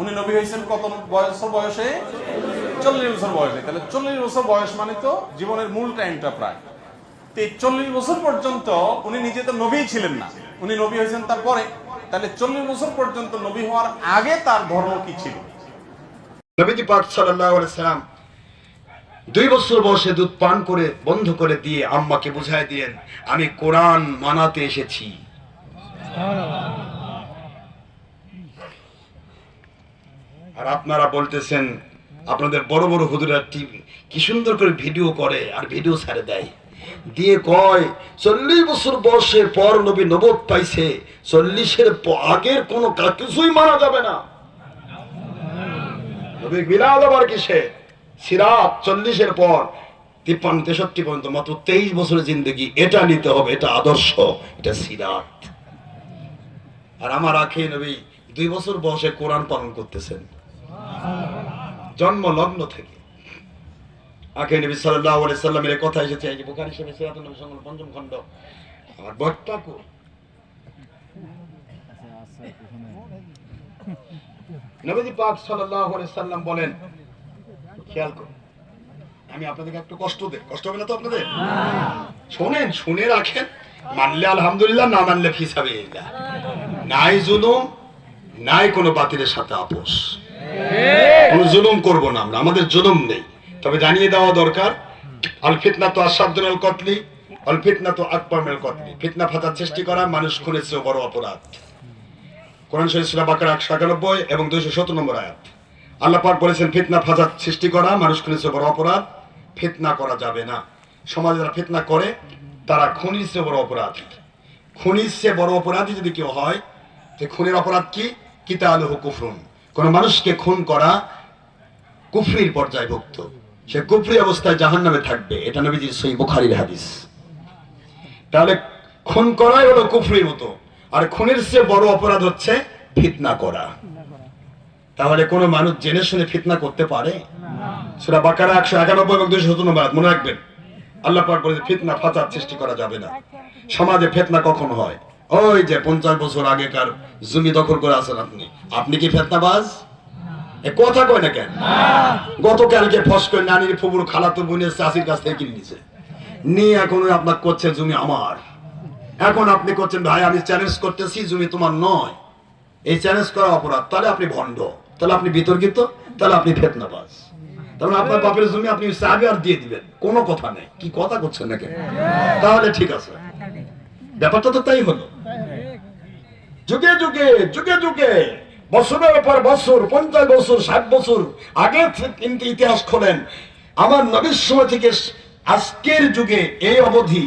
উনি নবী হয়েছেন কত বছর বয়সে? চল্লিশ বছর বয়সে। তাহলে চল্লিশ বছর বয়স মানে তো জীবনের মূল টাইমটা প্রায়। তো এই চল্লিশ বছর পর্যন্ত উনি নিজে তো নবীই ছিলেন না। উনি নবী হয়েছেন তারপরে। তাহলে চল্লিশ বছর পর্যন্ত নবী হওয়ার আগে তার ধর্ম কি ছিল? নবীজি পাক সাল্লাল্লাহু আলাইহি দুই বছর বয়সে দুধ পান করে, বন্ধ করে দিয়ে আম্মাকে বুঝাই দিয়েন আমি কোরআন মানাতে এসেছি। আর আপনারা বলতেছেন, আপনাদের বড় বড় হুজুরা টিভি কি সুন্দর করে ভিডিও করে আর ভিডিও ছাড়ে দেয়। দিয়ে কয়, চল্লিশ বছর বয়সের পর নবী নবদ পাইছে, চল্লিশের আগের কোনো কিছুই মানা যাবে না। নবী মিলাদ আবার কিসে? সিরাত চল্লিশের পর, তিপ্পান্ন, তেষট্টি পর্যন্ত, মাত্র তেইশ বছরের জিন্দগি, এটা নিতে হবে, এটা আদর্শ, এটা সিরাত। আর আমার আখে নবী দুই বছর বয়সে কোরআন পালন করতেছেন। জন্ম লগ্ন থেকে। আখে নবী আলাইহি সাল্লামের কথা এসেছে, এই যে সংগ্রহ পঞ্চম খণ্ড। নবীজি পাক আলাইহি সাল্লাম বলেন, খেয়াল করুন আমি আপনাদেরকে একটু কষ্ট দেই। কষ্ট হবে না তো আপনাদের? শোনেন, শুনে রাখেন, মানলে আলহামদুলিল্লাহ, না মানলে ফিসাবে নাই জুলুম, নাই কোনো বাতিলের সাথে আপোষ। কোনো জুলুম করব না আমরা, আমাদের জুলুম নেই। তবে জানিয়ে দেওয়া দরকার তো আসাদুল আল কতলি তো কতলি। ফিতনা ফাতার সৃষ্টি করা মানুষ খুনের বড় অপরাধ। কোরআন শরীফ সূরা বাকারা একশো একানব্বই এবং দুইশো সত্তর নম্বর আয়াত। আল্লাহ পাক বলেছেন, ফিতনা ফাসাদ সৃষ্টি করা মানুষ বড় অপরাধ, ফিতনা করা যাবে না। সমাজে যারা ফিতনা করে, তারা চেয়ে বড় অপরাধী। চেয়ে বড় অপরাধী যদি কেউ হয় যে খুনের অপরাধ কি? কিতা আলহ কুফরুন। কোন মানুষকে খুন করা কুফরির পর্যায়ভুক্ত সে কুফরি অবস্থায় জাহান নামে থাকবে। এটা নবীজির সই বুখারির হাদিস। তাহলে খুন করাই হলো কুফরির মতো। আর খুনের চেয়ে বড় অপরাধ হচ্ছে ফিতনা করা। তাহলে কোনো মানুষ জেনে শুনে ফিতনা করতে পারে? সেটা বাকারা একশো একানব্বই এবং দুইশো নম্বর মনে রাখবেন। আল্লাহ পাক বলেছে, ফিতনা ফাঁচার সৃষ্টি করা যাবে না। সমাজে ফেতনা কখন হয়? ওই যে পঞ্চাশ বছর আগেকার জমি দখল করে আছেন আপনি। আপনি কি ফেতনাবাজ? এ কথা কয় না কেন? গতকালকে ফস করে নানির ফুবুর খালাতো বোনের চাষির কাছ থেকে কিনে নিছে। নিয়ে এখন আপনার করছে জমি আমার। এখন আপনি করছেন ভাই আমি চ্যালেঞ্জ করতেছি জমি তোমার নয়। এই চ্যালেঞ্জ করা অপরাধ। তাহলে আপনি ভণ্ড। তাহলে আপনি বিতর্কিত। তাহলে আপনি ফেতনাবাজ। তাহলে আপনার বাপের জমি আপনি চাবি আর দিয়ে দিবেন। কোনো কথা নেই। কি কথা করছেন নাকি? তাহলে ঠিক আছে। ব্যাপারটা তো তাই হলো। যুগে যুগে যুগে যুগে বছরের পর বছর পঞ্চাশ বছর ষাট বছর আগে কিন্তু ইতিহাস খোলেন। আমার নবীর সময় থেকে আজকের যুগে এই অবধি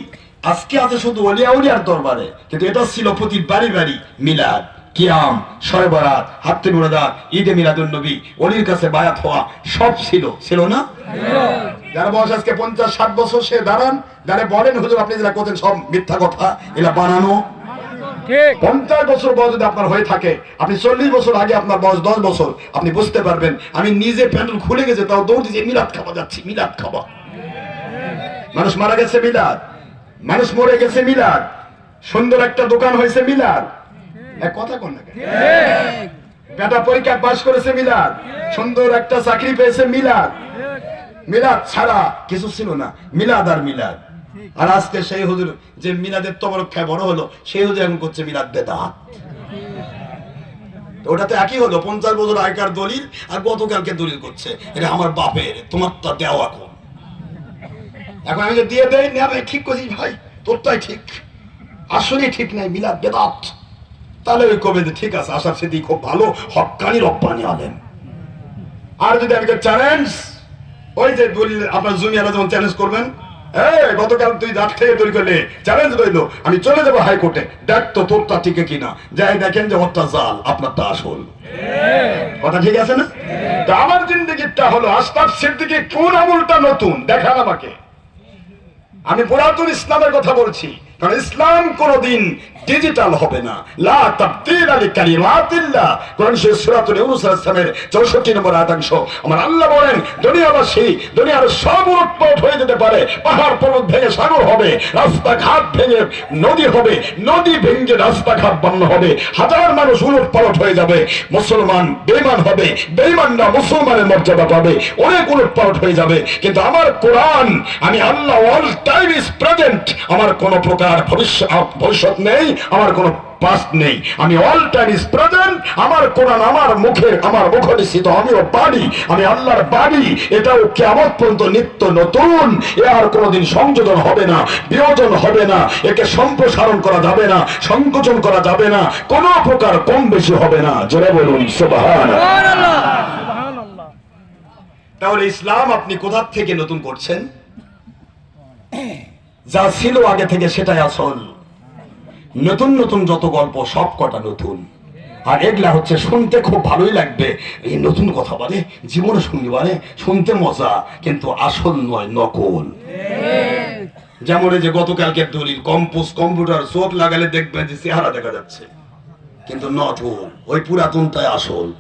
আজকে আছে শুধু অলিয়া উলিয়ার দরবারে কিন্তু এটা ছিল প্রতি বাড়ি বাড়ি মিলাদ কিয়াম শয়বরাত হাত্তে মুরাদাত ঈদে মিলাদুন নবী অলির কাছে বায়াত হওয়া সব ছিল। ছিল না? যারা বয়স আজকে পঞ্চাশ ষাট বছর সে দাঁড়ান যারা বলেন হুজুর আপনি যেটা করতেন সব মিথ্যা কথা এলা বানানো। পঞ্চাশ বছর বয়স যদি আপনার হয়ে থাকে আপনি চল্লিশ বছর আগে আপনার বয়স দশ বছর আপনি বুঝতে পারবেন আমি নিজে প্যান্ডেল খুলে গেছে তাও দৌড় দিয়েছি মিলাদ খাওয়া যাচ্ছি মিলাদ খাওয়া। মানুষ মারা গেছে মিলাদ মানুষ মরে গেছে মিলাদ সুন্দর একটা দোকান হয়েছে মিলাদ। এক কথা কোন না বেটা পরীক্ষা পাশ করেছে মিলাদ সুন্দর একটা চাকরি পেয়েছে মিলাদ। মিলাদ ছাড়া কিছু ছিল না মিলাদ আর মিলাদ। আর আজকে সেই হুজুর যে মিলাদের তবরক্ষায় বড় হলো, সেই হুজুর এখন করছে মিলাদ বেদাত। ওটা তো একই হলো, পঞ্চাশ বছর আগেকার দলিল, আর গতকালকে দলিল করছে। এটা আমার বাপের, তোমার তো দেওয়া এখন। এখন আমি দিয়ে দেয় না ভাই ঠিক করছিস ভাই, তোরটাই ঠিক। আসলে ঠিক নাই, মিলাদ বেদাত। তাহলে ওই কবে ঠিক আছে, আশা সেদি খুব ভালো, হকানি রপ্পানি আলেন আর যদি আমি চ্যালেঞ্জ ওই যে দলিল, আপনার জুমিয়ারা যখন চ্যালেঞ্জ করবেন গতকাল তুই তৈরি করলে। চ্যালেঞ্জ আমি চলে যাব হাইকোর্টে। দেখ তো তোরটা কিনা। যাই দেখেন যে জাল আসল। কথা ঠিক আছে না? তো আমার জিন্দগিটা হলো আস্তাব সিদ্দিকে কোন আমলটা নতুন? দেখান আমাকে। আমি পুরাতন ইসলামের কথা বলছি। কারণ ইসলাম কোনদিন ডিজিটাল হবে না। লা তাবদীল আলি কালিমাতিল্লাহ। কোরআন শরীফ সূরাতুল ইউনূস আলাইহিস সালামের 64 নম্বর আয়াতাংশ। আমার আল্লাহ বলেন, দুনিয়াবাসী, দুনিয়ার সব উৎপট হয়ে যেতে পারে। পাহাড় পর্বত ভেঙে সাগর হবে, রাস্তাঘাট ভেঙে নদী হবে, নদী ভেঙে রাস্তাঘাট বন্ধ হবে, হাজার মানুষ উলট হয়ে যাবে, মুসলমান বেঈমান হবে, বেঈমানরা মুসলমানের মর্যাদা পাবে, অনেক উলট হয়ে যাবে। কিন্তু আমার কোরআন, আমি Allah all time is present আমার কোনো প্রকার ভবিষ্যৎ ভবিষ্যৎ নেই আমার কোনো পাস্ট নেই। আমি অল টাইম ইজ প্রেজেন্ট আমার কোরআন আমার আমার মুখ নিশ্চিত আমিও বাড়ি আমি আল্লাহর বাড়ি এটাও কেমন পর্যন্ত নিত্য নতুন। এ আর কোনোদিন সংযোজন হবে না বিয়োজন হবে না একে সম্প্রসারণ করা যাবে না সংকোচন করা যাবে না কোনো প্রকার কম বেশি হবে না। জোরে বলুন সুবহান তাহলে ইসলাম আপনি কোথা থেকে নতুন করছেন? যা ছিল আগে থেকে সেটাই আসল। নতুন নতুন যত গল্প, সব কটা নতুন। আর এগুলা হচ্ছে শুনতে খুব ভালোই লাগবে। এই নতুন কথা বলে, জীবনে শুনি বলে, শুনতে মজা, কিন্তু আসল নয়, নকল। যেমন এই যে গতকালকের দলিল, কম্পোজ কম্পিউটার চোখ লাগালে দেখবেন যে চেহারা দেখা যাচ্ছে। কিন্তু নতুন ওই পুরাতনটাই আসল।